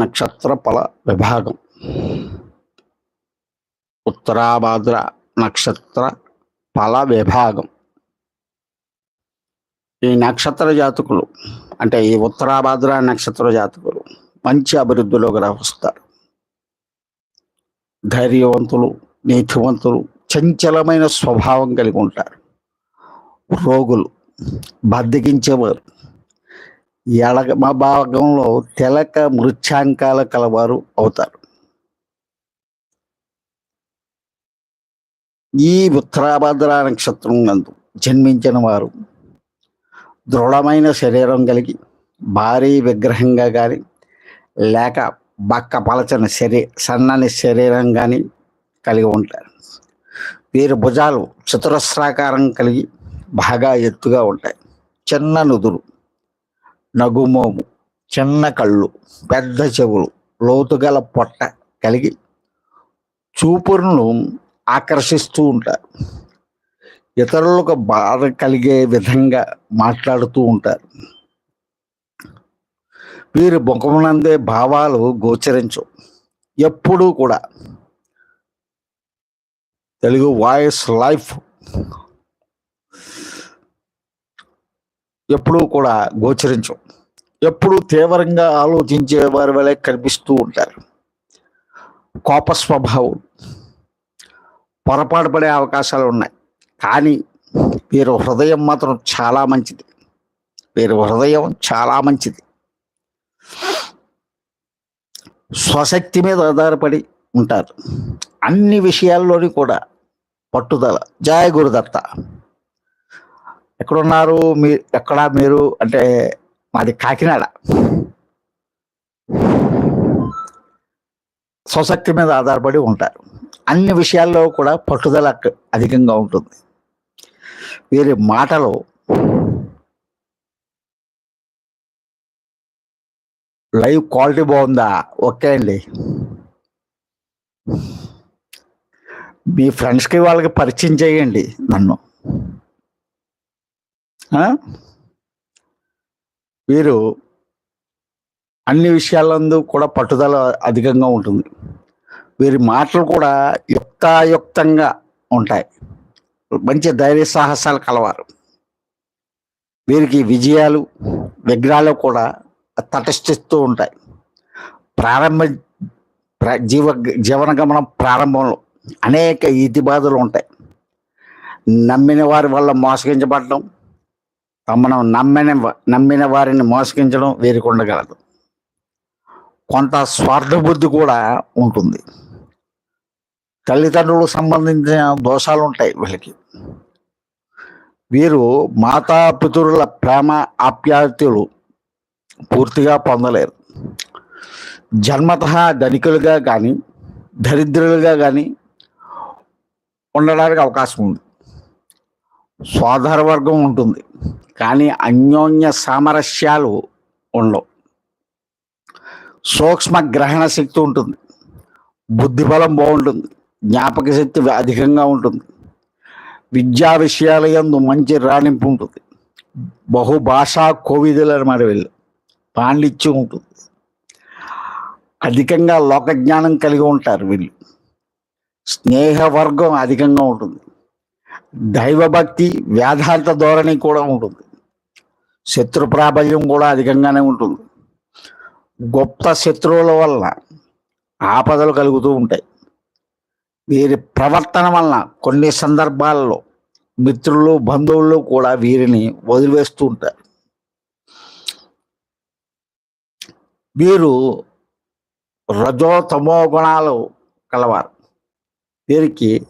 నక్షత్ర ఫల విభాగం. ఉత్తరాభాద్ర నక్షత్ర ఫల విభాగం. ఈ నక్షత్ర జాతకులు అంటే ఈ ఉత్తరాభాద్ర నక్షత్ర జాతకులు మంచి అభివృద్ధిలోకి వస్తారు ధైర్యవంతులు నీతివంతులు చంచలమైన స్వభావం కలిగి ఉంటారు. రోగులు బద్దగించేవారు ఎడమ భాగంలో తెలక మృత్యాంకాల కలవారు అవుతారు. ఈ ఉత్తరాభద్ర నక్షత్రం నందు జన్మించిన వారు దృఢమైన శరీరం కలిగి భారీ విగ్రహంగా కానీ లేక బక్క పలచని శరీ సన్నని శరీరం కానీ కలిగి ఉంటారు. వీరి భుజాలు చతురస్రాకారం కలిగి బాగా ఎత్తుగా ఉంటాయి. చిన్న నుదురు నగుమోము చిన్న కళ్ళు పెద్ద చెవులు లోతుగల పొట్ట కలిగి చూపులను ఆకర్షిస్తూ ఉంటారు. ఇతరులకు బాధ కలిగే విధంగా మాట్లాడుతూ ఉంటారు. వీరి ముఖమునందే భావాలు గోచరించు. ఎప్పుడూ కూడా తెలుగు వాయిస్ లైఫ్ ఎప్పుడూ కూడా గోచరించవు ఎప్పుడూ తీవ్రంగా ఆలోచించే వారి వలె కనిపిస్తూ ఉంటారు. కోప స్వభావం పొరపాటు పడే అవకాశాలు ఉన్నాయి. కానీ వీరి హృదయం మాత్రం చాలా మంచిది. వీరి హృదయం చాలా మంచిది. స్వశక్తి మీద ఆధారపడి ఉంటారు. అన్ని విషయాల్లోని కూడా పట్టుదల. జయ గురుదత్త. ఎక్కడున్నారు? మీ ఎక్కడ మీరు? అంటే మాది కాకినాడ. స్వశక్తి మీద ఆధారపడి ఉంటారు. అన్ని విషయాల్లో కూడా పట్టుదల అధికంగా ఉంటుంది. వీరి మాటలు లైవ్ క్వాలిటీ బాగుందా? ఓకే అండి. మీ ఫ్రెండ్స్కి వాళ్ళకి పరిచయం చేయండి నన్ను. వీరు అన్ని విషయాలందు కూడా పట్టుదల అధికంగా ఉంటుంది. వీరి మాటలు కూడా యుక్తాయుక్తంగా ఉంటాయి. మంచి ధైర్య సాహసాలు కలవారు. వీరికి విజయాలు విగ్రహాలు కూడా తటస్థిస్తూ ఉంటాయి. ప్రారంభ జీవ జీవన గమనం ప్రారంభంలో అనేక ఈతి బాధలు ఉంటాయి. నమ్మిన వారి వల్ల మోసగించబడడం తమను నమ్మిన నమ్మిన వారిని మోసగించడం వీరికి ఉండగలదు. కొంత స్వార్థబుద్ధి కూడా ఉంటుంది. తల్లిదండ్రులకు సంబంధించిన దోషాలు ఉంటాయి వీళ్ళకి. వీరు మాతాపితరుల ప్రేమ ఆప్యాయతలు పూర్తిగా పొందలేరు. జన్మత ధనికులుగా కానీ దరిద్రులుగా కానీ ఉండడానికి అవకాశం ఉంది. సోదర వర్గం ఉంటుంది. కానీ అన్యోన్య సామరస్యాలు ఉండవు. సూక్ష్మ గ్రహణ శక్తి ఉంటుంది. బుద్ధిబలం బాగుంటుంది. జ్ఞాపక శక్తి అధికంగా ఉంటుంది. విద్యా విషయాల యందు మంచి రాణింపు ఉంటుంది. బహుభాషా కోవిదులు అనమాట వీళ్ళు పాండిత్యం ఉంటుంది. అధికంగా లోకజ్ఞానం కలిగి ఉంటారు వీళ్ళు. స్నేహవర్గం అధికంగా ఉంటుంది. దైవభక్తి వేదాంత ధోరణి కూడా ఉంటుంది. శత్రు ప్రాబల్యం కూడా అధికంగానే ఉంటుంది. గుప్త శత్రువుల వలన ఆపదలు కలుగుతూ ఉంటాయి. వీరి ప్రవర్తన వలన కొన్ని సందర్భాల్లో మిత్రులు బంధువులు కూడా వీరిని వదిలివేస్తూ ఉంటారు. వీరు రజో తమో గుణాలు కలవారు. వీరికి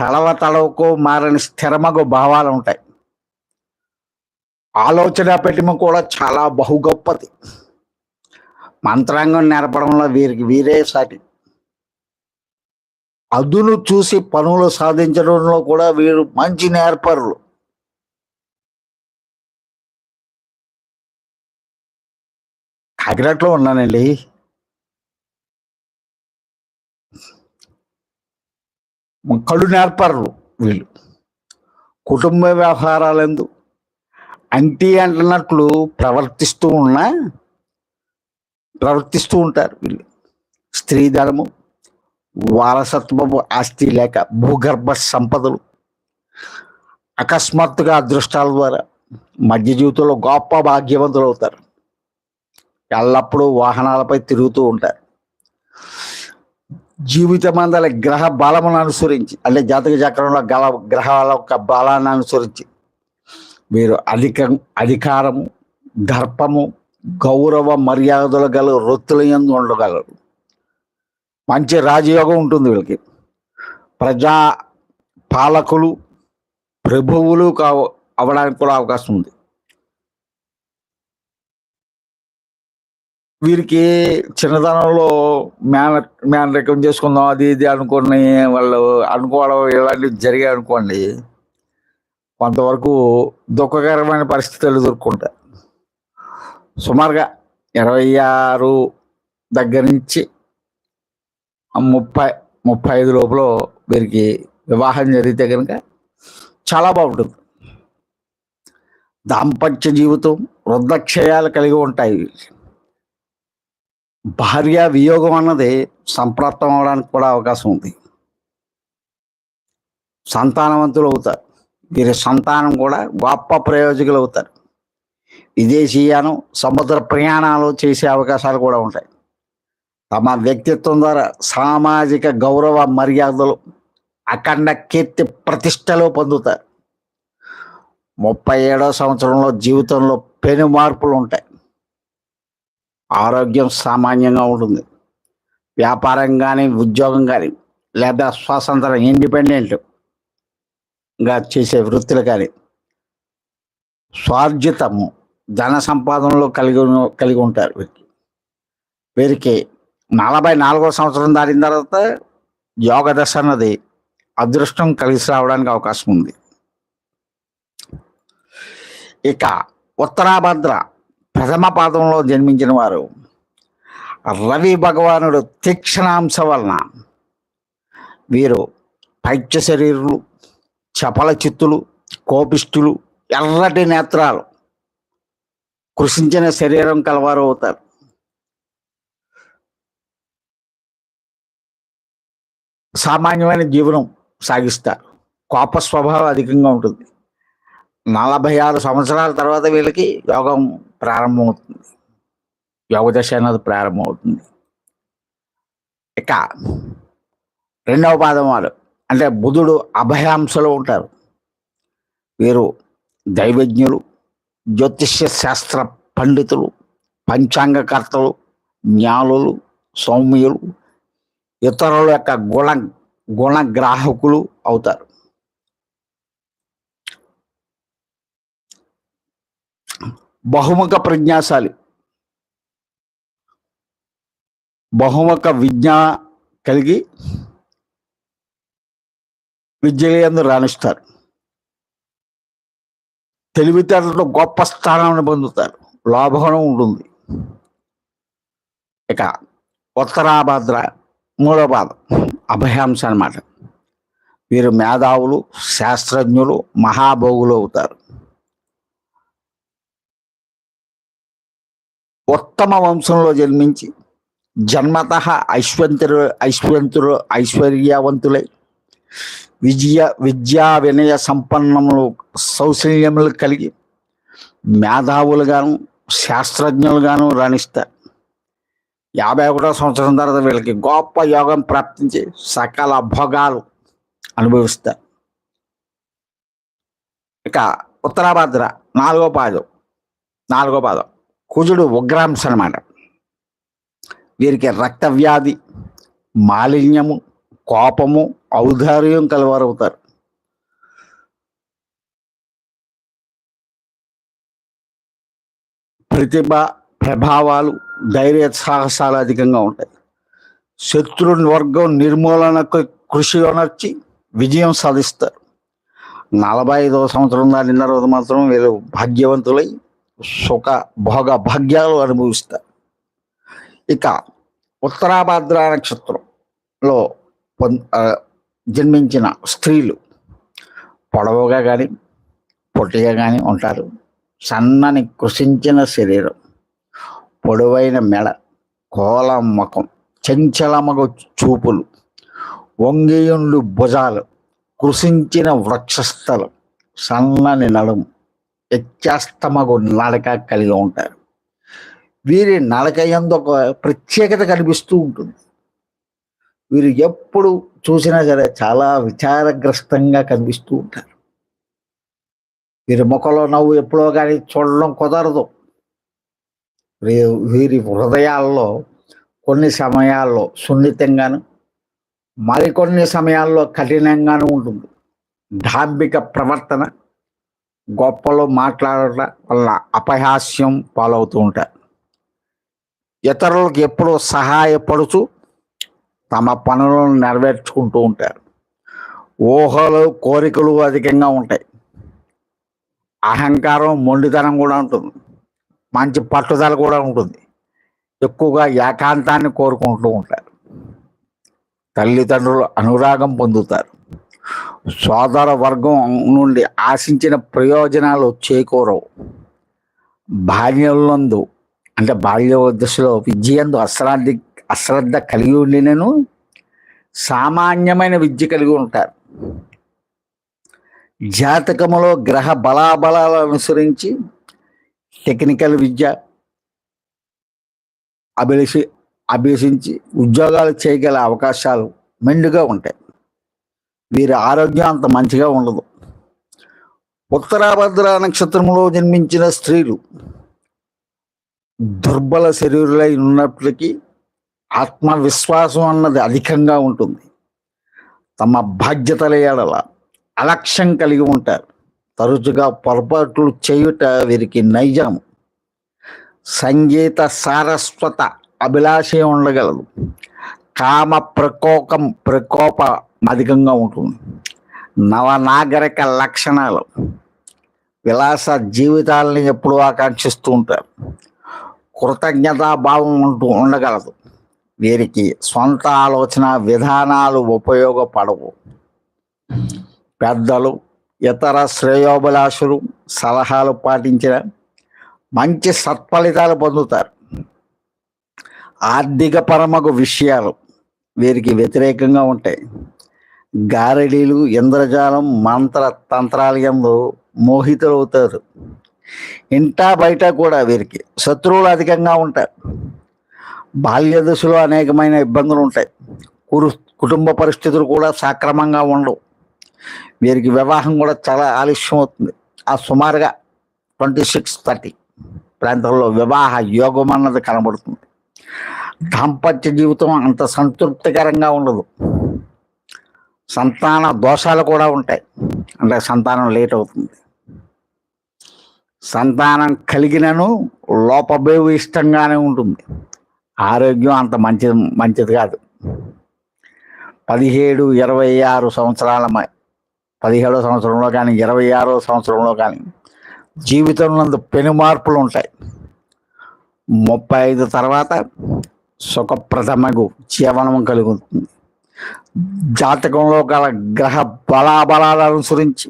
తడవ తలవకు మారని స్థిరమగు భావాలు ఉంటాయి ఆలోచన పెట్టిమ కూడా చాలా బహు గొప్పది మంత్రాంగం నేర్పడంలో వీరికి వీరే సాటి. అదును చూసి పనులు సాధించడంలో కూడా వీరు మంచి నేర్పరులు. కాకినాడలో ఉన్నానండి. కళ్ళు నేర్పరు వీళ్ళు. కుటుంబ వ్యవహారాలందు అంటీ అంటున్నట్లు ప్రవర్తిస్తూ ఉన్నా ప్రవర్తిస్తూ ఉంటారు వీళ్ళు. స్త్రీ ధనము వారసత్వము ఆస్తి లేక భూగర్భ సంపదలు అకస్మాత్తుగా అదృష్టాల ద్వారా మధ్య జీవితంలో గొప్ప భాగ్యవంతులు అవుతారు ఎల్లప్పుడూ వాహనాలపై తిరుగుతూ ఉంటారు. జీవితమందల గ్రహ బలమును అనుసరించి అంటే జాతక చక్రంలో గల గ్రహాల యొక్క బలాన్ని అనుసరించి వీరు అధిక అధికారము దర్పము గౌరవ మర్యాదలు గల వృత్తుల ఎందు ఉండగలరు. మంచి రాజయోగం ఉంటుంది వీళ్ళకి. ప్రజా పాలకులు ప్రభువులు కావ అవడానికి కూడా అవకాశం ఉంది. వీరికి చిన్నతనంలో మేన మేనరికం చేసుకుందాం అది ఇది అనుకుని వాళ్ళు అనుకోవడం ఇలాంటివి జరిగాయి అనుకోండి కొంతవరకు దుఃఖకరమైన పరిస్థితులు ఎదుర్కొంటారు సుమారుగా ఇరవై ఆరు దగ్గర నుంచి ముప్పై ముప్పై ఐదు లోపల వీరికి వివాహం జరిగితే కనుక చాలా బాగుంటుంది. దాంపత్య జీవితం వృద్ధక్షయాలు కలిగి ఉంటాయి భార్య వియోగం అన్నది సంప్రాప్తం అవడానికి కూడా అవకాశం ఉంది. సంతానవంతులు అవుతారు. వీరి సంతానం కూడా గొప్ప ప్రయోజకులు అవుతారు. విదేశీయానం సముద్ర ప్రయాణాలు చేసే అవకాశాలు కూడా ఉంటాయి. తమ వ్యక్తిత్వం ద్వారా సామాజిక గౌరవ మర్యాదలు అఖండ కీర్తి ప్రతిష్టలు పొందుతారు. ముప్పై ఏడో సంవత్సరంలో జీవితంలో పెను మార్పులు ఉంటాయి. ఆరోగ్యం సామాన్యంగా ఉంటుంది. వ్యాపారం కానీ ఉద్యోగం కానీ లేదా స్వాతంత్ర ఇండిపెండెంట్గా చేసే వృత్తులు కానీ స్వార్జితము ధన సంపాదనలో కలిగి ఉన్న- కలిగి ఉంటారు వీరికి. వీరికి నలభై నాలుగో సంవత్సరం దాటిన తర్వాత యోగ దశ అన్నది అదృష్టం కలిసి రావడానికి అవకాశం ఉంది. ఇక ఉత్తరాభద్ర ప్రథమ పాదంలో జన్మించిన వారు. రవి భగవానుడు తీక్షణాంశ వలన వీరు పైత్య శరీరులు చపల చిత్తులు కోపిష్ఠులు ఎర్రటి నేత్రాలు కృషించిన శరీరం కలవారు అవుతారు. సామాన్యమైన జీవనం సాగిస్తారు. కోప స్వభావం అధికంగా ఉంటుంది. నలభై ఆరు సంవత్సరాల తర్వాత వీళ్ళకి యోగం ప్రారంభమవుతుంది. యోగదశ అన్నది ప్రారంభమవుతుంది. ఇక రెండవ పాదం వారు. అంటే బుధుడు అభయాంశలో ఉంటారు. వీరు దైవజ్ఞులు జ్యోతిష్య శాస్త్ర పండితులు పంచాంగకర్తలు జ్ఞానులు సౌమ్యులు ఇతరుల యొక్క గుణ గుణగ్రాహకులు అవుతారు. బహుముఖ ప్రజ్ఞాశాలి. బహుముఖ విజ్ఞ కలిగి విద్యలందు రాణిస్తారు. తెలివితేటలో గొప్ప స్థానాన్ని పొందుతారు. లాభం ఉంటుంది. ఇక ఉత్తరాభద్ర మూడో పాదం అభయాంశ అన్నమాట. వీరు మేధావులు శాస్త్రజ్ఞులు మహాభోగులు అవుతారు. ఉత్తమ వంశంలో జన్మించి జన్మత ఐశ్వంతులు ఐశ్వంతులు ఐశ్వర్యవంతులై విజయ విద్యా వినయ సంపన్నములు సౌశల్యములు కలిగి మేధావులుగాను శాస్త్రజ్ఞులుగాను రాణిస్తారు. యాభై ఒకటో సంవత్సరం తర్వాత వీళ్ళకి గొప్ప యోగం ప్రాప్తించి సకల భోగాలు అనుభవిస్తారు. ఇక ఉత్తరాభద్ర నాలుగో పాదం నాలుగో పాదం. కుజుడు ఉగ్రాంశ అనమాట వీరికి రక్తవ్యాధి మాలిన్యము కోపము ఔదార్యం కలవారవుతారు. ప్రతిభ ప్రభావాలు ధైర్య సాహసాలు అధికంగా ఉంటాయి. శత్రు వర్గం నిర్మూలనకు కృషి ఉనర్చి విజయం సాధిస్తారు. నలభై ఐదవ సంవత్సరం దాటిన తర్వాత మాత్రం వీళ్ళు భాగ్యవంతులై సుఖ భోగ భాగ్యాలు అనుభవిస్తారు ఇక ఉత్తరాభద్ర నక్షత్రంలో పొం- జన్మించిన స్త్రీలు పొడవుగా కానీ పొట్టిగా కానీ ఉంటారు. సన్నని కృషించిన శరీరం పొడవైన మెడ కోలమ్మకం చంచలమగు చూపులు వంగియుండు భుజాలు కృషించిన వృక్షస్థలం సన్నని నడుము వ్యత్యాస్తమగు నడక కలిగి ఉంటారు. వీరి నడక ఎందు ఒక ప్రత్యేకత కనిపిస్తూ ఉంటుంది. వీరు ఎప్పుడు చూసినా సరే చాలా విచారగ్రస్తంగా కనిపిస్తూ ఉంటారు. వీరి ముఖంలో నవ్వు ఎప్పుడో కానీ చూడడం కుదరదు. వీరి హృదయాల్లో కొన్ని సమయాల్లో సున్నితంగాను మరికొన్ని సమయాల్లో కఠినంగాను ఉంటుంది. డాంబిక ప్రవర్తన గొప్పలు మాట్లాడటం వల్ల అపహాస్యం పాలవుతూ ఉంటారు ఇతరులకు ఎప్పుడూ సహాయపడుతూ తమ పనులను నెరవేర్చుకుంటూ ఉంటారు. ఊహలు కోరికలు అధికంగా ఉంటాయి. అహంకారం మొండితనం కూడా ఉంటుంది. మంచి పట్టుదల కూడా ఉంటుంది. ఎక్కువగా ఏకాంతాన్ని కోరుకుంటూ ఉంటారు. తల్లిదండ్రులు అనురాగం పొందుతారు. సోదర వర్గం నుండి ఆశించిన ప్రయోజనాలు చేకూరవు. బాల్యంలో అంటే బాల్య దశలో విద్యందు అశ్రద్ధ అశ్రద్ధ కలిగి ఉండినను సామాన్యమైన విద్య కలిగి ఉంటారు. జాతకములో గ్రహ బలాబలాలు అనుసరించి టెక్నికల్ విద్య అభిలషి అభ్యసించి ఉద్యోగాలు చేయగల అవకాశాలు మెండుగా ఉంటాయి. వీరి ఆరోగ్యం అంత మంచిగా ఉండదు. ఉత్తరాభద్ర నక్షత్రంలో జన్మించిన స్త్రీలు దుర్బల శరీరులై ఉన్నప్పటికీ ఆత్మవిశ్వాసం అన్నది అధికంగా ఉంటుంది. తమ బాధ్యతల ఏడల అలక్ష్యం కలిగి ఉంటారు. తరచుగా పొరపాట్లు చేయుట వీరికి నైజం. సంగీత సారస్వత అభిలాష ఉండగలదు. కామ ప్రకోపం ప్రకోప అధికంగా ఉంటుంది. నవనాగరిక లక్షణాలు. విలాస జీవితాలని ఎప్పుడూ ఆకాంక్షిస్తూ ఉంటారు. కృతజ్ఞతాభావం ఉంటూ ఉండగలదు. వీరికి సొంత ఆలోచన విధానాలు ఉపయోగపడవు. పెద్దలు ఇతర శ్రేయోభిలాషులు సలహాలు పాటించిన మంచి సత్ఫలితాలు పొందుతారు. ఆర్థిక పరమకు విషయాలు వీరికి వ్యతిరేకంగా ఉంటాయి. గారడీలు ఇంద్రజాలం మంత్ర తంత్రాలయంలో మోహితులవుతారు. ఇంటా బయట కూడా వీరికి శత్రువులు అధికంగా ఉంటారు. బాల్య దశలో అనేకమైన ఇబ్బందులు ఉంటాయి కురు కుటుంబ పరిస్థితులు కూడా సక్రమంగా ఉండవు. వీరికి వివాహం కూడా చాలా ఆలస్యం అవుతుంది. ఆ సుమారుగా ట్వంటీ సిక్స్ థర్టీ ప్రాంతంలో వివాహ యోగం అన్నది కనబడుతుంది. దాంపత్య జీవితం అంత సంతృప్తికరంగా ఉండదు. సంతాన దోషాలు కూడా ఉంటాయి. అంటే సంతానం లేట్ అవుతుంది. సంతానం కలిగినను లోపబేవు ఇష్టంగానే ఉంటుంది. ఆరోగ్యం అంత మంచిది మంచిది కాదు. పదిహేడు ఇరవై ఆరు సంవత్సరాల పదిహేడో సంవత్సరంలో కానీ ఇరవై ఆరో సంవత్సరంలో కానీ జీవితంలో పెను మార్పులు ఉంటాయి. ముప్పై ఐదు తర్వాత సుఖప్రదమగు జీవనం కలుగుతుంది. జాతకంలో గల గ్రహ బలాబలాలను అనుసరించి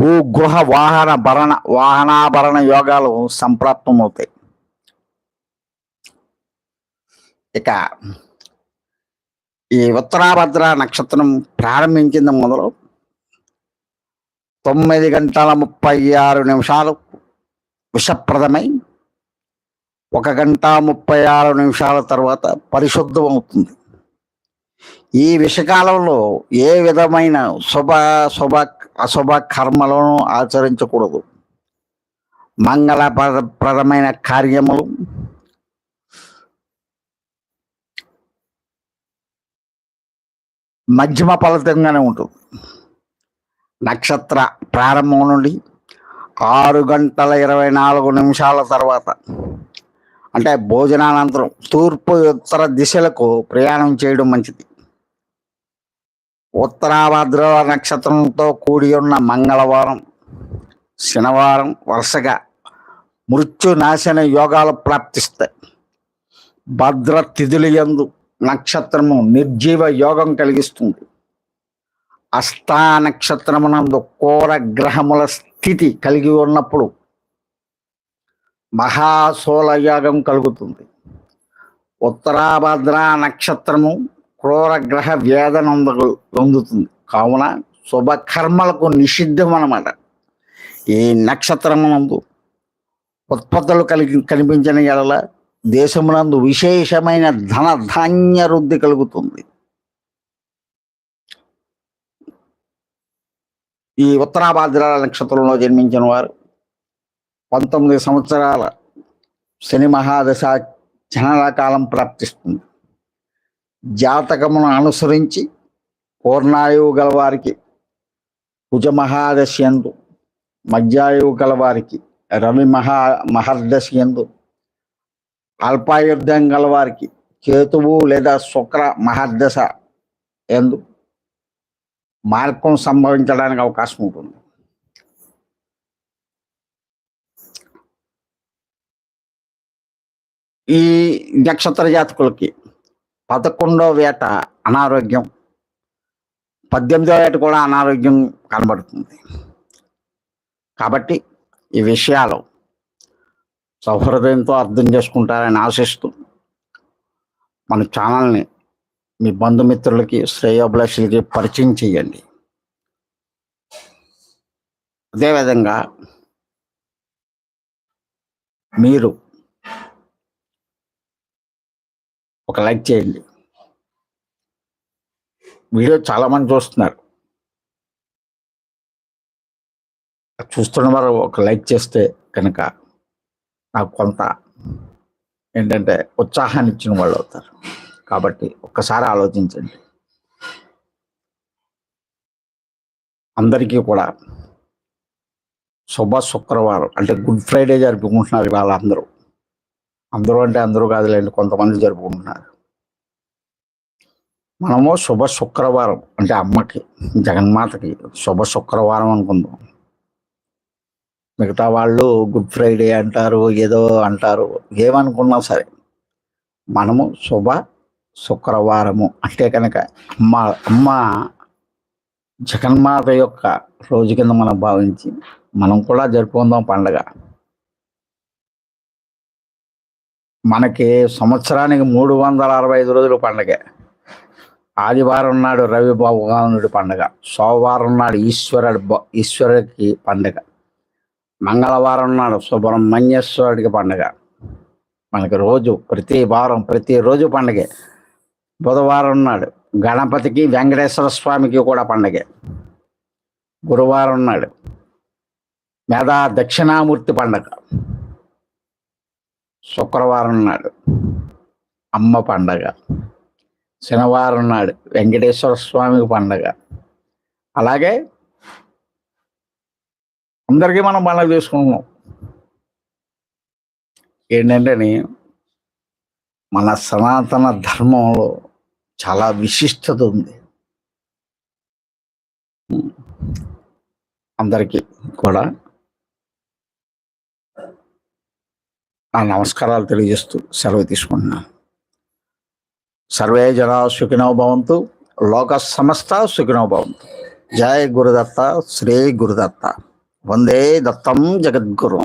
భూగృహ వాహన భరణ వాహనాభరణ యోగాలు సంప్రాప్తమవుతాయి. ఇక ఈ ఉత్తరాభద్ర నక్షత్రం ప్రారంభించింది మొదలు తొమ్మిది గంటల ముప్పై ఆరు నిమిషాలు విషప్రదమై ఒక గంట ముప్పై ఆరు నిమిషాల తర్వాత పరిశుద్ధం అవుతుంది ఈ విషకాలంలో ఏ విధమైన శుభ శుభ అశుభ కర్మలను ఆచరించకూడదు? మంగళప్రదమైన కార్యములు. మధ్యమ ఫలితంగానే ఉంటుంది. నక్షత్ర ప్రారంభం నుండి ఆరు గంటల ఇరవై నాలుగు నిమిషాల తర్వాత అంటే భోజనానంతరం తూర్పు ఉత్తర దిశలకు ప్రయాణం చేయడం మంచిది. ఉత్తరాభద్ర నక్షత్రంతో కూడి ఉన్న మంగళవారం శనివారం వరుసగా మృత్యునాశన యోగాలు ప్రాప్తిస్తాయి. భద్ర తిథులయందు నక్షత్రము నిర్జీవ యోగం కలిగిస్తుంది. అష్టా నక్షత్రమునందు కోర గ్రహముల స్థితి కలిగి ఉన్నప్పుడు మహాసోల యోగం కలుగుతుంది. ఉత్తరాభద్ర నక్షత్రము క్రూరగ్రహ వేదనందు పొందుతుంది. కావున శుభకర్మలకు నిషిద్ధం అన్నమాట ఈ నక్షత్రమునందు ఉత్పత్తులు కలిగి కనిపించిన ఎడల దేశమునందు విశేషమైన ధన ధాన్య వృద్ధి కలుగుతుంది. ఈ ఉత్తరాభాద్ర నక్షత్రంలో జన్మించిన వారు పంతొమ్మిది సంవత్సరాల శని మహాదశ జనన కాలం ప్రాప్తిస్తుంది. జాతకమును అనుసరించి పూర్ణాయువు గలవారికి కుజ మహాదశి ఎందు మధ్యాయువు గలవారికి రవి మహా మహర్దశి ఎందు అల్పాయుద్ధం గలవారికి కేతువు లేదా శుక్ర మహర్దశ ఎందు మార్గం సంభవించడానికి అవకాశం ఉంటుంది. ఈ నక్షత్ర జాతకులకి పదకొండవ వేట అనారోగ్యం. పద్దెనిమిదో ఏట కూడా అనారోగ్యం కనబడుతుంది. కాబట్టి ఈ విషయాలు సౌహృదయంతో అర్థం చేసుకుంటారని ఆశిస్తూ మన ఛానల్ని మీ బంధుమిత్రులకి శ్రేయోభిలాషులకి పరిచయం చేయండి. అదేవిధంగా మీరు ఒక లైక్ చేయండి. వీడియో చాలామంది చూస్తున్నారు. చూస్తున్న వారు ఒక లైక్ చేస్తే కనుక నాకు కొంత ఏంటంటే ఉత్సాహాన్ని ఇచ్చిన వాళ్ళు అవుతారు. కాబట్టి ఒక్కసారి ఆలోచించండి. అందరికీ కూడా శుభ శుక్రవారం అంటే గుడ్ ఫ్రైడే జరుపుకుంటున్నారు ఇవాళ అందరూ అందరూ అంటే అందరూ కాదులేండి కొంతమంది జరుపుకుంటున్నారు. మనము శుభ శుక్రవారం అంటే అమ్మకి జగన్మాతకి శుభ శుక్రవారం అనుకుందాం. మిగతా వాళ్ళు గుడ్ ఫ్రైడే అంటారు ఏదో అంటారు ఏమనుకున్నా సరే మనము శుభ శుక్రవారము అంటే కనుక అమ్మ అమ్మ జగన్మాత యొక్క రోజు కింద మనం భావించి మనం కూడా జరుపుకుందాం పండగ. మనకి సంవత్సరానికి మూడు వందల అరవై ఐదు రోజులు పండగ. ఆదివారం నాడు రవి భగవానుడి పండగ. సోమవారం నాడు ఈశ్వరుడు ఈశ్వరుడికి పండగ. మంగళవారం నాడు సుబ్రహ్మణ్యేశ్వరుడికి పండగ. మనకి రోజు ప్రతి వారం ప్రతి రోజు పండగే. బుధవారం నాడు గణపతికి వెంకటేశ్వర స్వామికి కూడా పండగే. గురువారం నాడు మేధా దక్షిణామూర్తి పండగ. శుక్రవారం నాడు అమ్మ పండగ. శనివారం నాడు వెంకటేశ్వర స్వామికి పండగ. అలాగే అందరికీ మనం పండగ చేసుకుంటున్నాం. ఏంటంటే మన సనాతన ధర్మంలో చాలా విశిష్టత ఉంది. అందరికీ కూడా నా నమస్కారాలు తెలియజేస్తూ సెలవు తీసుకుంటున్నాను. సర్వే జనా సుఖినో భవంతు లోక సమస్త సుఖినో భవంతు. జయ గురుదత్త శ్రీ గురుదత్త. వందే దత్తం జగద్గురు.